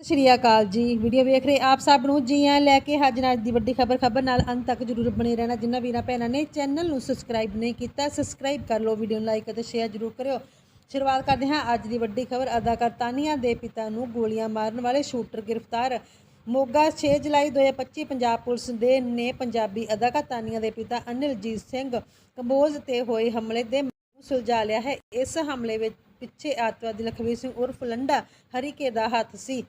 ਸਤਿ ਸ਼੍ਰੀ ਅਕਾਲ ਜੀ। ਵੀਡੀਓ ਵੇਖ ਰਹੇ ਆਪ ਸਭ ਨੂੰ ਜੀ ਆਇਆਂ ਲੈ ਕੇ ਹਾਜ਼ਰ ਅੱਜ ਦੀ ਵੱਡੀ ਖਬਰ ਖਬਰ ਨਾਲ ਅੰਤ ਤੱਕ ਜਰੂਰ ਬਣੇ ਰਹਿਣਾ। ਜਿਨ੍ਹਾਂ ਵੀਰਾਂ ਭੈਣਾਂ ਨੇ ਚੈਨਲ ਨੂੰ ਸਬਸਕ੍ਰਾਈਬ ਨਹੀਂ ਕੀਤਾ, ਸਬਸਕ੍ਰਾਈਬ ਕਰ ਲਓ, ਵੀਡੀਓ ਨੂੰ ਲਾਈਕ ਅਤੇ ਸ਼ੇਅਰ ਜਰੂਰ ਕਰਿਓ। ਸ਼ੁਰੂਆਤ ਕਰਦੇ ਹਾਂ ਅੱਜ ਦੀ ਵੱਡੀ ਖਬਰ। ਅਦਾਕਾਰ ਤਾਨੀਆ ਦੇ ਪਿਤਾ ਨੂੰ ਗੋਲੀਆਂ ਮਾਰਨ ਵਾਲੇ ਸ਼ੂਟਰ ਗ੍ਰਿਫਤਾਰ। ਮੋਗਾ 6 ਜੁਲਾਈ 2025 ਪੰਜਾਬ ਪੁਲਿਸ ਦੇ ਨੇ ਪੰਜਾਬੀ ਅਦਾਕਾਰ ਤਾਨੀਆ ਦੇ ਪਿਤਾ ਅਨਿਲਜੀਤ ਸਿੰਘ ਕੰਬੋਜ ਤੇ ਹੋਏ ਹਮਲੇ ਦੇ ਸੁਲਝਾ ਲਿਆ ਹੈ। ਇਸ ਹਮਲੇ ਵਿੱਚ ਪਿੱਛੇ ਆਤਵਾਦੀ ਲਖਵੀਰ ਸਿੰਘ ਉਰਫ ਲੰਡਾ ਹਰੀਕੇ ਦਾ ਹੱਥ ਸੀ।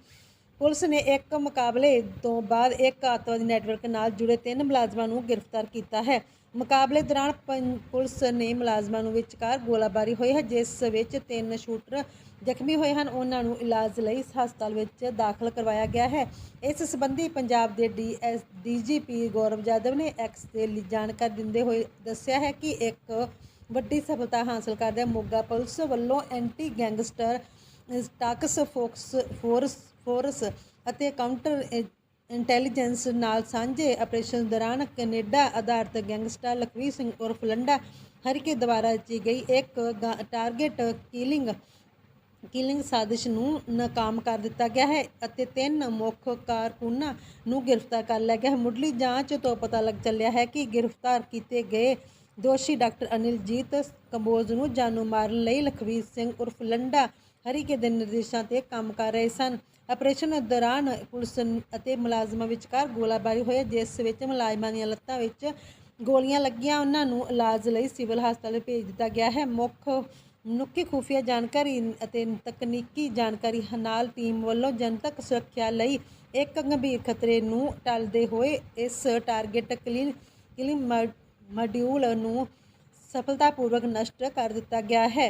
ਪੁਲਿਸ ਨੇ ਇੱਕ ਮੁਕਾਬਲੇ ਤੋਂ ਬਾਅਦ ਇੱਕ ਆਤਵਾਦੀ ਨੈਟਵਰਕ ਨਾਲ ਜੁੜੇ ਤਿੰਨ ਮੁਲਾਜ਼ਮਾਂ ਨੂੰ ਗ੍ਰਿਫਤਾਰ ਕੀਤਾ ਹੈ। ਮੁਕਾਬਲੇ ਦੌਰਾਨ ਪੰ- ਪੁਲਿਸ ਨੇ ਮੁਲਾਜ਼ਮਾਂ ਨੂੰ ਵਿਚਕਾਰ ਗੋਲਾਬਾਰੀ ਹੋਈ ਹੈ, ਜਿਸ ਵਿੱਚ ਤਿੰਨ ਸ਼ੂਟਰ ਜ਼ਖਮੀ ਹੋਏ ਹਨ। ਉਹਨਾਂ ਨੂੰ ਇਲਾਜ ਲਈ ਹਸਪਤਾਲ ਵਿੱਚ ਦਾਖਲ ਕਰਵਾਇਆ ਗਿਆ ਹੈ। ਇਸ ਸੰਬੰਧੀ ਪੰਜਾਬ ਦੇ ਡੀਐਸ ਡੀਜੀਪੀ ਗੌਰਵ ਜਾਦਵ ਨੇ ਐਕਸ ਤੇ ਲੀ- ਜਾਣਕਾਰੀ ਦਿੰਦੇ ਹੋਏ ਦੱਸਿਆ ਹੈ ਕਿ ਇੱਕ ਵੱਡੀ ਸਫਲਤਾ ਹਾਸਲ ਕਰਦੇ ਮੋਗਾ ਪੁਲਿਸ ਵੱਲੋਂ ਐਂਟੀ ਗੈਂਗਸਟਰ ਟਾਕਸ ਫੋਕਸ, ਫੋਰਸ ਫੋਰਸ ਅਤੇ ਕਾਊਂਟਰ ਇ- ਇੰਟੈਲੀਜੈਂਸ ਨਾਲ ਸਾਂਝੇ ਆਪਰੇਸ਼ਨ ਦੌਰਾਨ ਕੈਨੇਡਾ ਆਧਾਰਿਤ ਗੈਂਗਸਟਰ ਲਖਵੀਰ ਸਿੰਘ ਉਰਫ ਲੰਡਾ ਹਰੀਕੇ ਦੁਆਰਾ ਰਚੀ ਗਈ ਇੱਕ ਗਾ- ਟਾਰਗੇਟ ਕਿਲਿੰਗ ਕਿਲਿੰਗ ਸਾਜ਼ਿਸ਼ ਨੂੰ ਨਾਕਾਮ ਕਰ ਦਿੱਤਾ ਗਿਆ ਹੈ ਅਤੇ ਤਿੰਨ ਮੁੱਖ ਕਾਰਕੁਨਾਂ ਨੂੰ ਗ੍ਰਿਫਤਾਰ ਕਰ ਲਿਆ ਗਿਆ ਹੈ। ਮੁੱਢਲੀ ਜਾਂਚ ਤੋਂ ਪਤਾ ਲੱਗ ਚੱਲਿਆ ਹੈ ਕਿ ਗ੍ਰਿਫਤਾਰ ਕੀਤੇ ਗਏ ਦੋਸ਼ੀ ਡਾਕਟਰ ਅਨਿਲਜੀਤ ਕੰਬੋਜ ਨੂੰ ਜਾਨੋਂ ਮਾਰਨ ਲਈ ਲਖਵੀਰ ਸਿੰਘ ਉਰਫ ਲੰਡਾ ਹਰੀਕੇ ਦੇ ਨਿਰਦੇਸ਼ਾਂ ਤੇ ਕੰਮ ਕਰ ਰਹੇ ਸਨ। ਆਪਰੇਸ਼ਨ ਦੌਰਾਨ ਪੁਲਿਸ ਅਤੇ ਮੁਲਾਜ਼ਮਾਂ ਵਿਚਕਾਰ ਗੋਲਾਬਾਰੀ ਹੋਈ, ਜਿਸ ਵਿੱਚ ਮੁਲਾਜ਼ਮਾਂ ਦੀਆਂ ਲੱਤਾਂ ਵਿੱਚ ਗੋਲੀਆਂ ਲੱਗੀਆਂ। ਉਹਨਾਂ ਨੂੰ ਇਲਾਜ ਲਈ ਸਿਵਲ ਹਸਪਤਾਲ ਭੇਜ ਦਿੱਤਾ ਗਿਆ ਹੈ। ਮੁੱਖ ਮਨੁੱਖੀ ਖੂਫੀਆ ਜਾਣਕਾਰੀ ਅਤੇ ਤਕਨੀਕੀ ਜਾਣਕਾਰੀ ਨਾਲ ਟੀਮ ਵੱਲੋਂ ਜਨਤਕ ਸੁਰੱਖਿਆ ਲਈ ਇੱਕ ਗੰਭੀਰ ਖਤਰੇ ਨੂੰ ਟਲਦੇ ਹੋਏ ਇਸ ਟਾਰਗੇਟ ਕਲੀਨ ਕਿਲਿੰਗ ਮੋਡਿਊਲ ਨੂੰ ਸਫਲਤਾਪੂਰਵਕ ਨਸ਼ਟ ਕਰ ਦਿੱਤਾ ਗਿਆ ਹੈ।